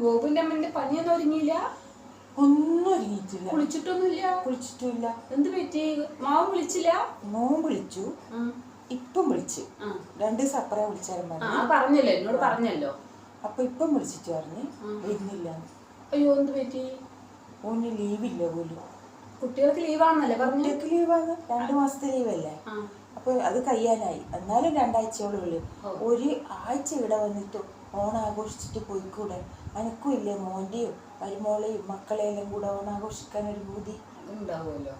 ഗോകുന്റെ അമ്മന്റെ പനിയൊന്നും ഒരുങ്ങിയില്ല? ഒന്നും ഒരുങ്ങിയിട്ടില്ല. കുളിച്ചിട്ടൊന്നുമില്ല? കുളിച്ചിട്ടില്ല. എന്ത് പറ്റി? മാവ് വിളിച്ചില്ല? മോൻ വിളിച്ചു. ഇപ്പം വിളിച്ചു. രണ്ടു ദിവസം അപ്പറേ വിളിച്ചാലും പറഞ്ഞല്ലോ. എന്നോട് പറഞ്ഞല്ലോ. അപ്പൊ ഇപ്പം വിളിച്ചിട്ട് പറഞ്ഞ്. വരുന്നില്ല. അയ്യോ എന്ത് പറ്റി? ഓന് ലീവില്ല പോലും. കുട്ടികൾക്ക് ലീവാണെന്നല്ലേ പറഞ്ഞു? കുട്ടികൾക്ക് ലീവാണ്. രണ്ടു മാസത്തെ ലീവല്ലേ? അപ്പൊ അത് കഴിയാനായി. എന്നാലും രണ്ടാഴ്ചയോളം ഉള്ളു. ഒരു ആഴ്ച ഇവിടെ വന്നിട്ട് ഓണം ആഘോഷിച്ചിട്ട് പോയിക്കൂടെ? അനക്കും ഇല്ലേ മോന്റെയും മരുമോളെയും മക്കളെയെല്ലാം കൂടെ ഓണാഘോഷിക്കാൻ ഒരു ബുദ്ധി ഉണ്ടാവുമല്ലോ.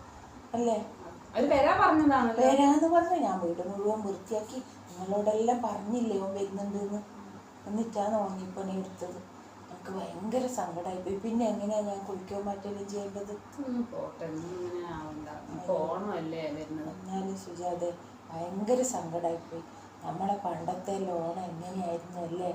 അല്ലേ? വരാന്ന് പറഞ്ഞ. ഞാൻ വീട് മുഴുവൻ വൃത്തിയാക്കി. നിങ്ങളോടെല്ലാം പറഞ്ഞില്ലേ ഓൻ വരുന്നുണ്ടെന്ന്? എന്നിട്ടാണ് ഓങ്ങിപ്പണി എടുത്തത്. എനിക്ക് ഭയങ്കര സങ്കടമായി പോയി. പിന്നെ എങ്ങനെയാ ഞാൻ കുളിക്കാൻ മാറ്റലും ചെയ്യേണ്ടത്? എന്നാലും സുജാതെ ഭയങ്കര സങ്കടമായി പോയി. നമ്മളെ പണ്ടത്തെ ലോൺ എങ്ങനെയായിരുന്നു അല്ലേ?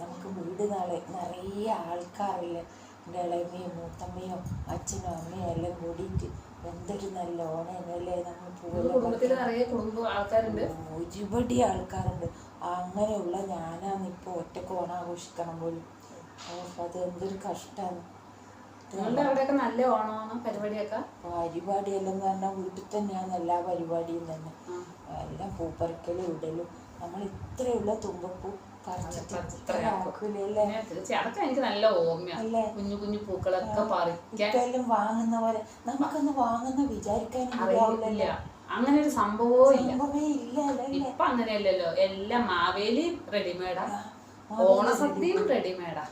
നമുക്ക് വീട് നാളെ നിറയെ ആൾക്കാരില്ല? എന്റെ ഇളയമ്മയും മൂത്തമ്മയും അച്ഛനും അമ്മയും എല്ലാം കൂടിയിട്ട് എന്തൊരു നല്ല ഓണേനല്ലേ നമ്മൾ ആൾക്കാരുണ്ട്. ഒരുപടി ആൾക്കാരുണ്ട്. അങ്ങനെയുള്ള ഞാനാണ് ഇപ്പോൾ ഒറ്റയ്ക്ക് ഓണം ആഘോഷിക്കണം പോലും. ഓ, അത് എന്തൊരു കഷ്ടമാണ് അവിടെയൊക്കെ നല്ല ഓണമാണ് പരിപാടിയൊക്കെ? പരിപാടിയെല്ലാം പറഞ്ഞാൽ വീട്ടിൽ തന്നെയാണ് എല്ലാ പരിപാടിയും തന്നെ. എല്ലാം പൂപ്പറിക്കലും ഇടലും. നമ്മൾ ഇത്രയുള്ള തുമ്പപ്പൂ തീർച്ചയായും അതൊക്കെ എനിക്ക് നല്ല ഓർമ്മയാണ്? കുഞ്ഞു കുഞ്ഞു പൂക്കളൊക്കെ പറിക്കാൻ. വാങ്ങുന്ന പോലെ. നമുക്കൊന്ന് വാങ്ങുന്ന വിചാരിക്കാൻ അറിയില്ല. അങ്ങനെ ഒരു സംഭവവും ഇല്ല. ഇപ്പൊ അങ്ങനെയല്ലല്ലോ. എല്ലാം മാവേലി റെഡിമേഡാ. ഓണസദ്യയും റെഡിമേഡാ.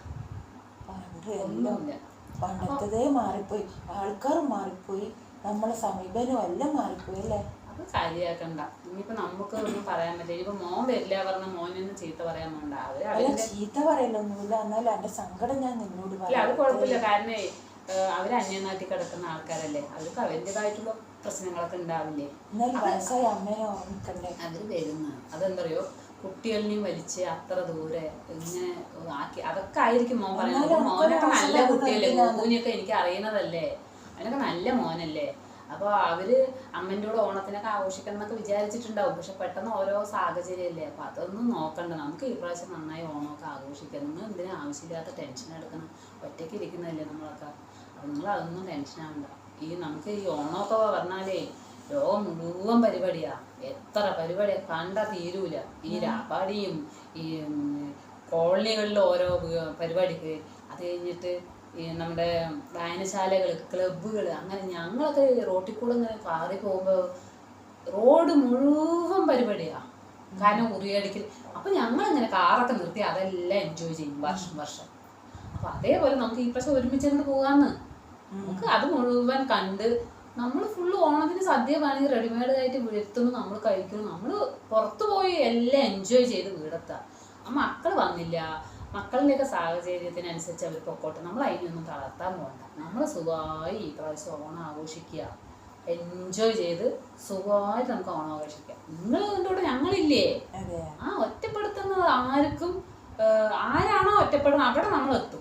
പണ്ടത്തേ എല്ലാം ഒന്നുമില്ല. പണ്ടത്തതേ മാറിപ്പോയി. ആൾക്കാർ മാറിപ്പോയി. നമ്മളെ സമീപനം എല്ലാം മാറിപ്പോയി അല്ലേ? കാര്യാക്കണ്ട ഇനിയിപ്പോ നമുക്ക് ഒന്നും പറയാൻ പറ്റില്ല. ഇനിയിപ്പോ മോൻ വരില്ല പറഞ്ഞ മോനൊന്നും ചീത്ത പറയാൻ വേണ്ട അവർ അല്ല അവരുടെ ചീത്ത പറയലൊന്നുമില്ല. എന്നാലും എന്റെ സങ്കടം ഞാൻ നിന്നോട് അല്ല അത് കുഴപ്പമില്ല. കാരണം അവർ അന്യനാട്ടിൽ കിടക്കുന്ന ആൾക്കാരല്ലേ. അവർക്ക് അവരുടേതായിട്ടുള്ള പ്രശ്നങ്ങളൊക്കെ ഉണ്ടാവില്ലേ. എന്നാലും വയസ്സായ അമ്മേനെ ഓർമ്മിക്കണ്ടേ അതിൽ വരുന്ന അതെന്തറിയോ? കുട്ടികളിനെയും വലിച്ച് അത്ര ദൂരെ ഇങ്ങനെ ആക്കി അതൊക്കെ ആയിരിക്കും മോൻ പറയുന്നത്. എന്നാലും മോനൊക്കെ നല്ല അവസരം കുട്ടിയല്ലേ. ഗോകുവിനെയൊക്കെ എനിക്ക് അറിയുന്നതല്ലേ അവനൊക്കെ നല്ല മോനല്ലേ. അപ്പോൾ അവർ അമ്മന്റെ കൂടെ ഓണത്തിനൊക്കെ ആഘോഷിക്കണം എന്നൊക്കെ വിചാരിച്ചിട്ടുണ്ടാവും. പക്ഷെ പെട്ടെന്ന് ഓരോ സാഹചര്യമല്ലേ അപ്പൊ അതൊന്നും നോക്കണ്ട. നമുക്ക് ഈ പ്രാവശ്യം നന്നായി ഓണമൊക്കെ ആഘോഷിക്കാം നിങ്ങൾ എന്തിനും ആവശ്യമില്ലാത്ത ടെൻഷൻ എടുക്കണം? ഒറ്റയ്ക്ക് ഇരിക്കുന്നതല്ലേ നമ്മളൊക്കെ. അപ്പൊ നിങ്ങൾ അതൊന്നും ടെൻഷൻ ആവണ്ട. ഈ നമുക്ക് ഈ ഓണമൊക്കെ പറഞ്ഞാലേ ലോകം മുഴുവൻ പരിപാടിയാ. എത്ര പരിപാടിയാ? കണ്ട തീരൂല. ഈ രാപ്പാടിയും ഈ കോളനികളിലെ കോളനികളിൽ ഓരോ പരിപാടിക്ക് അത് കഴിഞ്ഞിട്ട് ഈ നമ്മുടെ വായനശാലകൾ ക്ലബ്ബുകൾ അങ്ങനെ ഞങ്ങളൊക്കെ റോട്ടിൽ കൂടെ ഇങ്ങനെ കാറി പോകുമ്പോൾ റോഡ് മുഴുവൻ പരിപാടിയാ. കാരണം ഉറിയടിക്കൽ അപ്പൊ ഞങ്ങൾ ഇങ്ങനെ കാറൊക്കെ നിർത്തി അതെല്ലാം എൻജോയ് ചെയ്യും വർഷം വർഷം. അപ്പൊ അതേപോലെ നമുക്ക് ഈ പ്രാവശ്യം ഒരുമിച്ച് അങ്ങോട്ട് പോകാന്ന്. നമുക്ക് അത് മുഴുവൻ കണ്ട് നമ്മൾ ഫുള്ള് ഓണത്തിന് സദ്യ വേണമെങ്കിൽ റെഡിമെയ്ഡ് ആയിട്ട് വീഴ്ത്തുന്നു നമ്മൾ കഴിക്കുന്നു നമ്മൾ പുറത്തു പോയി എല്ലാം എൻജോയ് ചെയ്ത് വീടെത്താം. ആ മക്കൾ വന്നില്ല. മക്കളുടെയൊക്കെ സാഹചര്യത്തിനനുസരിച്ച് അവർ പൊക്കോട്ടെ. നമ്മൾ അതിനൊന്നും തളർത്താൻ പോകണ്ട നമ്മൾ സുഖമായി ഈ പ്രാവശ്യം ഓണം ആഘോഷിക്കുക. എൻജോയ് ചെയ്ത് സുഖമായിട്ട് നമുക്ക് ഓണം ആഘോഷിക്കാം. നിങ്ങൾ കണ്ടുകൂടെ ഞങ്ങളില്ലേ? ആ ഒറ്റപ്പെടുത്തുന്നത് ആർക്കും ആരാണോ ഒറ്റപ്പെടുന്നത് അവിടെ നമ്മൾ എത്തും